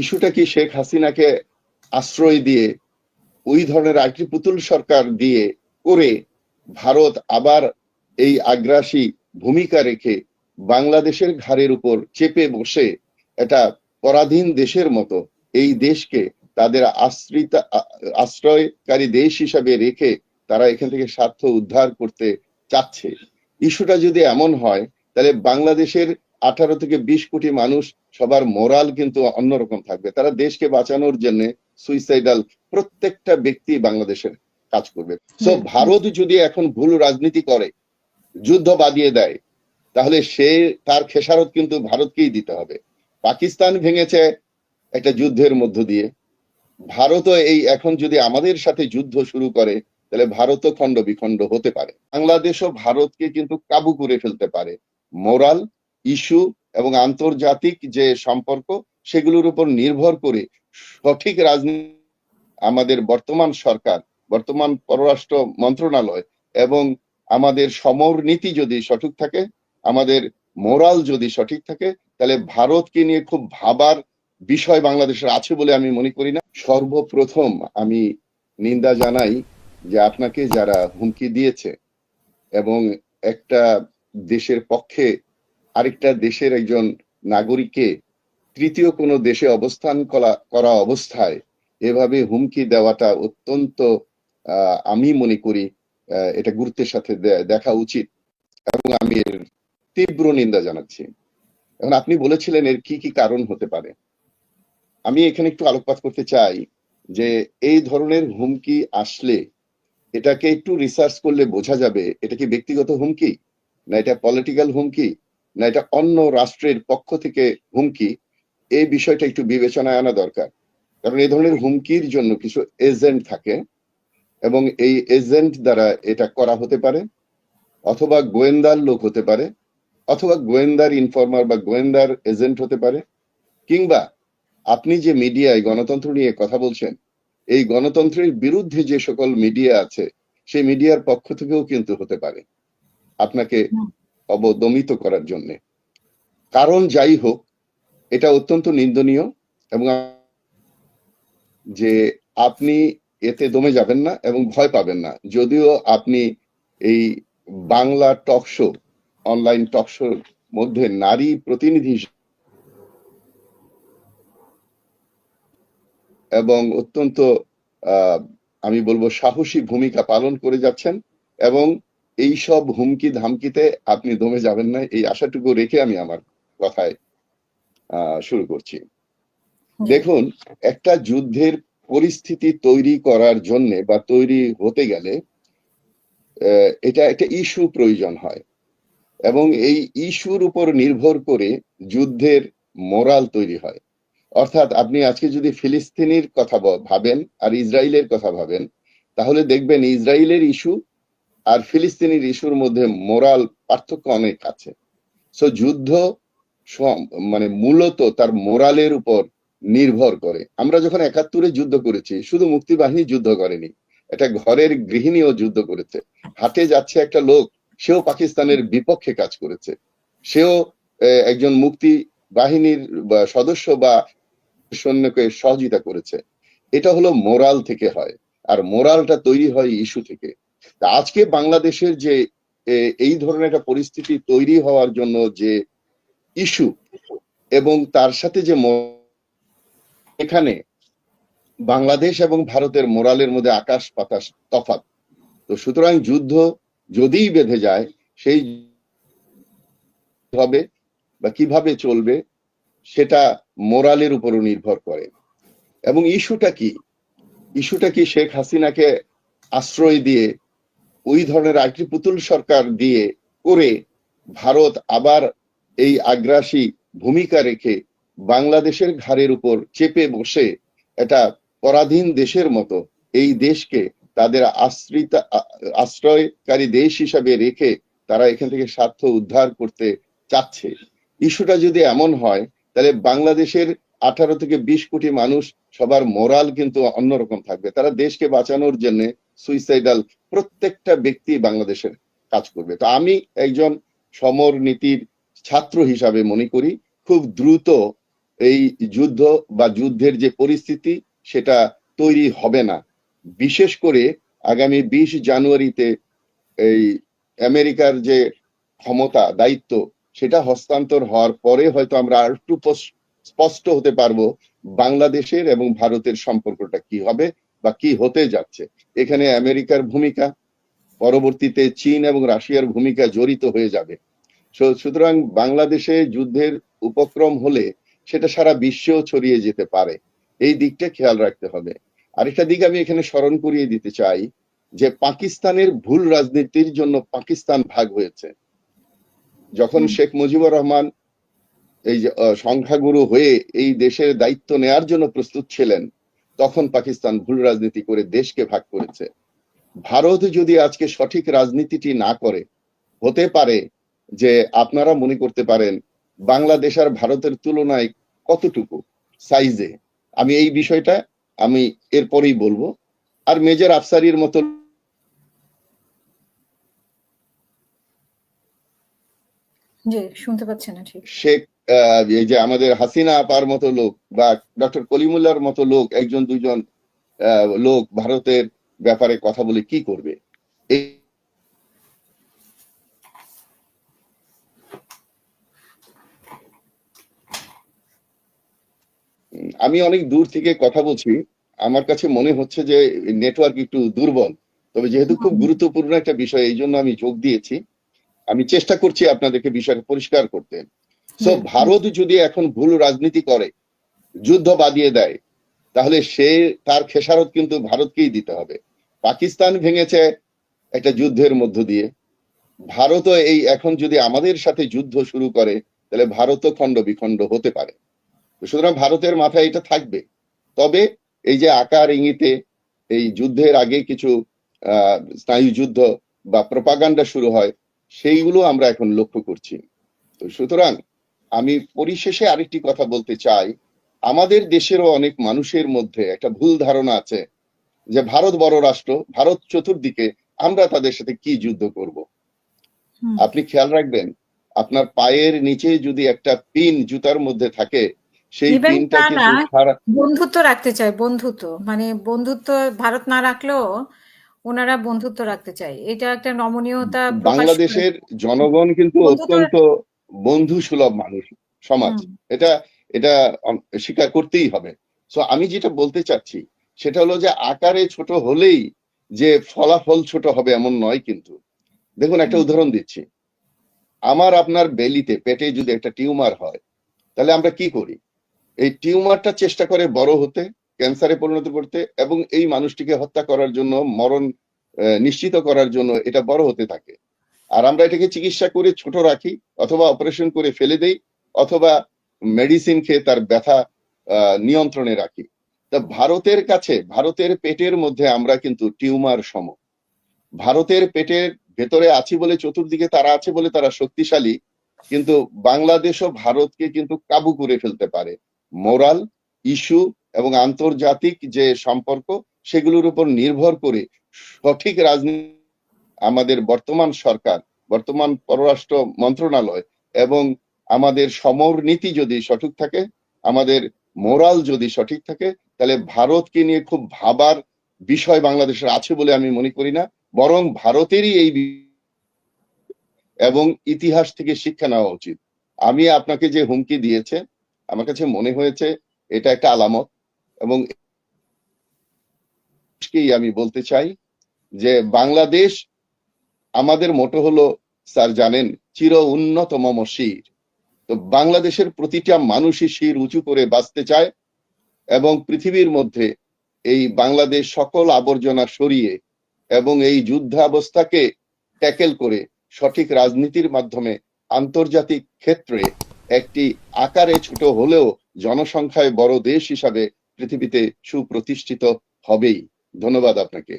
ইস্যুটা কি শেখ হাসিনাকে আশ্রয় দিয়ে ওই ধরনের আরেকটি পুতুল সরকার দিয়ে করে ভারত আবার এই আগ্রাসী ভূমিকা রেখে বাংলাদেশের ঘাড়ের উপর চেপে বসে এটা পরাধীন দেশের মতো এই দেশকে তাদের আশ্রিত, আশ্রয়কারী দেশ হিসাবে রেখে তারা এখান থেকে স্বার্থ উদ্ধার করতে চাচ্ছে। ইস্যুটা যদি এমন হয়, তাহলে বাংলাদেশের আঠারো থেকে বিশ কোটি মানুষ সবার মোরাল কিন্তু অন্যরকম থাকবে। তারা দেশকে বাঁচানোর জন্য সুইসাইডাল প্রত্যেকটা ব্যক্তি বাংলাদেশের কাজ করবে। সো ভারত যদি এখন ভুল রাজনীতি করে যুদ্ধ বাদিয়ে দেয় তাহলে সে তার খেসারত কিন্তু ভারতকেই দিতে হবে। পাকিস্তান ভেঙেছে একটা যুদ্ধের মধ্য দিয়ে। ভারতও এই এখন যদি আমাদের সাথে যুদ্ধ শুরু করে তাহলে ভারতও খণ্ড বিখণ্ড হতে পারে। বাংলাদেশও ভারতকে কিন্তু কাবু করে ফেলতে পারে। মোরাল ইস্যু এবং আন্তর্জাতিক যে সম্পর্ক, সেগুলোর উপর নির্ভর করে সঠিক রাজনীতি আমাদের বর্তমান সরকার, বর্তমান পররাষ্ট্র মন্ত্রণালয় এবং আমাদের সমর নীতি যদি সঠিক থাকে, আমাদের মোরাল যদি সঠিক থাকে, তাহলে ভারতকে নিয়ে খুব ভাবার বিষয় বাংলাদেশের আছে বলে আমি মনে করি না। সর্বপ্রথম আমি নিন্দা জানাই যে আপনাকে যারা হুমকি দিয়েছে এবং একটা দেশের পক্ষে আরেকটা দেশের একজন নাগরিককে তৃতীয় কোনো দেশে অবস্থান করা অবস্থায় এভাবে হুমকি দেওয়াটা অত্যন্ত আমি মনে করি এটা গুরুত্বের সাথে দেখা উচিত এবং আমি এর তীব্র নিন্দা জানাচ্ছি। এখন আপনি বলেছিলেন এর কি কি কারণ হতে পারে। আমি এখানে একটু আলোকপাত করতে চাই যে এই ধরনের হুমকি আসলে এটাকে একটু রিসার্চ করলে বোঝা যাবে এটা কি ব্যক্তিগত হুমকি না এটা পলিটিক্যাল হুমকি? না, এটা অন্য রাষ্ট্রের পক্ষ থেকে হুমকি, এই বিষয়টা একটু বিবেচনায় আনা দরকার কারণ এই ধরনের হুমকির জন্য কিছু এজেন্ট থাকে এবং এই এজেন্ট দ্বারা এটা করা হতে পারে, অথবা গোয়েন্দার লোক হতে পারে, অথবা গোয়েন্দার ইনফর্মার বা গোয়েন্দার এজেন্ট হতে পারে, কিংবা আপনি যে মিডিয়ায় গণতন্ত্র নিয়ে কথা বলছেন, এই গণতন্ত্রের বিরুদ্ধে যে সকল মিডিয়া আছে, সেই মিডিয়ার পক্ষ থেকেও কিন্তু হতে পারে আপনাকে। অবদমিত করার জন্য। কারণ যাই হোক, এটা অত্যন্ত নিন্দনীয় এবং যে আপনি এতে দমে যাবেন না এবং ভয় পাবেন না। যদিও আপনি এই Bangla talk show, online talk শোর মধ্যে নারী প্রতিনিধি এবং অত্যন্ত আমি বলব সাহসী ভূমিকা পালন করে যাচ্ছেন এবং এই সব হুমকি ধামকিতে আপনি দমে যাবেন না এই আশাটুকু রেখে আমি আমার কথায় আহ, শুরু করছি। দেখুন একটা যুদ্ধের পরিস্থিতি তৈরি করার জন্য বা তৈরি হতে গেলে এটা একটা ইস্যু প্রয়োজন হয়। এবং এই ইস্যুর উপর নির্ভর করে যুদ্ধের মোরাল তৈরি হয়। অর্থাৎ আপনি আজকে যদি ফিলিস্তিনির কথা ভাবেন আর ইসরায়েলের কথা ভাবেন তাহলে দেখবেন ইসরায়েলের ইস্যু আর ফিলিস্তিনির ইস্যুর মধ্যে মোরাল পার্থক্য অনেক আছে। সো যুদ্ধ মানে মূলত তার মোরালের উপর নির্ভর করে। আমরা যখন একাত্তরে যুদ্ধ করেছি, শুধু মুক্তিবাহিনী যুদ্ধ করেনি এটা ঘরের গৃহিণীও যুদ্ধ করেছে। হাটে যাচ্ছে একটা লোক, সেও পাকিস্তানের বিপক্ষে কাজ করেছে। সেও একজন মুক্তি বাহিনীর সদস্য বা সৈন্যকে সহযোগিতা করেছে। এটা হলো মোরাল থেকে হয়। আর মোরালটা তৈরি হয় ইস্যু থেকে। আজকে বাংলাদেশের যে এই ধরনের একটা পরিস্থিতি তৈরি হওয়ার জন্য যে ইস্যু এবং তার সাথে যে এখানে বাংলাদেশ এবং ভারতের মোরালের মধ্যে আকাশ পাতাস তফাত তো সুতরাং যুদ্ধ যদিই বেঁধে যায়, সেই হবে বা কীভাবে চলবে সেটা মোরালের উপরও নির্ভর করে। এবং ইস্যুটা কি? ইস্যুটা কি শেখ হাসিনাকে আশ্রয় দিয়ে ওই ধরনের আরেকটি পুতুল সরকার দিয়ে করে ভারত আবার এই আগ্রাসী ভূমিকা রেখে বাংলাদেশের ঘাড়ের উপর চেপে বসে এটা পরাধীন দেশের মতো এই দেশকে তাদের আশ্রিত, আশ্রয়কারী দেশ হিসাবে রেখে তারা এখান থেকে স্বার্থ উদ্ধার করতে চাচ্ছে। ইস্যুটা যদি এমন হয়, তাহলে বাংলাদেশের আঠারো থেকে বিশ কোটি মানুষ, সবার মোরাল কিন্তু অন্যরকম থাকবে। তারা দেশকে বাঁচানোর জন্য সুইসাইডাল প্রত্যেকটা ব্যক্তি বাংলাদেশের কাজ করবে। তো আমি একজন সমর নীতির ছাত্র হিসাবে মনে করি, খুব দ্রুত এই যুদ্ধ বা যুদ্ধের যে পরিস্থিতি, সেটা তৈরি হবে না। বিশেষ করে আগামী বিশ জানুয়ারিতে এই আমেরিকার যে ক্ষমতা, দায়িত্ব, সেটা হস্তান্তর হওয়ার পরে হয়তো আমরা আর একটু স্পষ্ট হতে পারব বাংলাদেশের এবং ভারতের সম্পর্কটা কি হবে বা কি হতে যাচ্ছে। এখানে আমেরিকার ভূমিকা পরবর্তীতে চীন এবং রাশিয়ার ভূমিকা জড়িত হয়ে যাবে। সুতরাং বাংলাদেশে যুদ্ধের উপক্রম হলে সেটা সারা বিশ্বেও ছড়িয়ে যেতে পারে। এই দিকটা খেয়াল রাখতে হবে। আরেকটা দিক আমি এখানে স্মরণ করিয়ে দিতে চাই যে পাকিস্তানের ভুল রাজনীতির জন্য পাকিস্তান ভাগ হয়েছে। যখন শেখ মুজিবুর রহমান এই যে সংখ্যাগুরু হয়ে এই দেশের দায়িত্ব নেয়ার জন্য প্রস্তুত ছিলেন তখন পাকিস্তান ভুল রাজনীতি করে দেশকে ভাগ করেছে। ভারত যদি আজকে সঠিক রাজনীতিটি না করে হতে পারে যে আপনারা মনে করতে পারেন বাংলাদেশ আর ভারতের তুলনায় কতটুকু সাইজে আমি এই বিষয়টা আমি এরপরেই বলব। আর মেজর আফসারির মতো শুনতে পাচ্ছি না ঠিক। শেখ এই যে আমাদের হাসিনা আপার মতো লোক বা ডক্টর কলিমুল্লার মতো লোক, একজন দুজন লোক ভারতের ব্যাপারে কথা বলে কি করবে? আমি অনেক দূর থেকে কথা বলছি। আমার কাছে মনে হচ্ছে যে নেটওয়ার্ক একটু দুর্বল। তবে যেহেতু খুব গুরুত্বপূর্ণ একটা বিষয়, এই জন্য আমি যোগ দিয়েছি। আমি চেষ্টা করছি আপনাদেরকে বিষয়টা পরিষ্কার করতে। সো ভারত যদি এখন ভুল রাজনীতি করে যুদ্ধ বাদিয়ে দেয় তাহলে সে তার খেসারত কিন্তু ভারতকেই দিতে হবে। পাকিস্তান ভেঙেছে একটা যুদ্ধের মধ্য দিয়ে। ভারতও এই এখন যদি আমাদের সাথে যুদ্ধ শুরু করে তাহলে ভারতও খণ্ড বিখণ্ড হতে পারে। সুতরাং ভারতের মাথায় এটা থাকবে। তবে এই যে আকার ইঙ্গিতে এই যুদ্ধের আগে কিছু আহ স্নায়ু যুদ্ধ বা প্রপাগান্ডা শুরু হয় সেইগুলো আমরা এখন লক্ষ্য করছি। তো সুতরাং আমি পরিশেষে আরেকটি কথা বলতে চাই। আমাদের দেশেরও অনেক মানুষের মধ্যে একটা ভুল ধারণা আছে যে ভারত বড় রাষ্ট্র ভারত চতুর্দিকে আমরা তাদের সাথে কি যুদ্ধ করব। আপনি খেয়াল রাখবেন আপনার পায়ের নিচে যদি একটা পিন জুতার মধ্যে থাকে সেই পিনটা বন্ধুত্ব রাখতে চায় বন্ধুত্ব। মানে বন্ধুত্ব ভারত না রাখলেও ওনারা বন্ধুত্ব রাখতে চায়। এটা একটা নমনীয়তা বাংলাদেশের জনগণ কিন্তু অত্যন্ত বন্ধু সুলভ মানুষ সমাজ। এটা এটা স্বীকার করতেই হবে। সো আমি যেটা বলতে চাচ্ছি সেটা হলো যে আকারে ছোট হলেই যে ফলাফল ছোট হবে এমন নয় কিন্তু। দেখুন একটা উদাহরণ দিচ্ছি। আমার আপনার বেলিতে পেটে যদি একটা টিউমার হয় তাহলে আমরা কি করি? এই টিউমারটা চেষ্টা করে বড় হতে ক্যান্সারে পরিণত করতে এবং এই মানুষটিকে হত্যা করার জন্য মরণ নিশ্চিত করার জন্য এটা বড় হতে থাকে। আর আমরা এটাকে চিকিৎসা করে ছোট রাখি, অথবা অপারেশন করে ফেলে দেই, অথবা মেডিসিন খেয়ে তার ব্যথা নিয়ন্ত্রণে রাখি। তা ভারতের কাছে, ভারতের পেটের মধ্যে আমরা কিন্তু টিউমার সম। ভারতের পেটের ভেতরে আছি বলে চতুর্দিকে তারা আছে বলে তারা শক্তিশালী, কিন্তু বাংলাদেশও ভারতকে কিন্তু কাবু করে ফেলতে পারে। মোরাল, ইস্যু এবং আন্তর্জাতিক যে সম্পর্ক, সেগুলোর উপর নির্ভর করে সঠিক রাজনীতি আমাদের বর্তমান সরকার বর্তমান পররাষ্ট্র মন্ত্রণালয় এবং আমাদের সমর নীতি যদি সঠিক থাকে আমাদের মোরাল যদি সঠিক থাকে তাহলে ভারতকে নিয়ে খুব ভাবার বিষয় বাংলাদেশের আছে বলে আমি মনে করি না বরং ভারতেরই এই এবং ইতিহাস থেকে শিক্ষা নেওয়া উচিত আমি আপনাকে যে হুমকি দিয়েছে আমার কাছে মনে হয়েছে এটা একটা আলামত এবং আমি বলতে চাই যে বাংলাদেশ আমাদের মোটো হলো, স্যার জানেন, চির উন্নত মম শির তো বাংলাদেশের প্রতিটা মানুষই শির উঁচু করে বাঁচতে চায় এবং পৃথিবীর মধ্যে এই বাংলাদেশ সকল আবর্জনা সরিয়ে এবং এই যুদ্ধাবস্থাকে ট্যাকেল করে সঠিক রাজনীতির মাধ্যমে আন্তর্জাতিক ক্ষেত্রে একটি আকারে ছোট হলেও জনসংখ্যায় বড় দেশ হিসাবে পৃথিবীতে সুপ্রতিষ্ঠিত হবেই। ধন্যবাদ আপনাকে।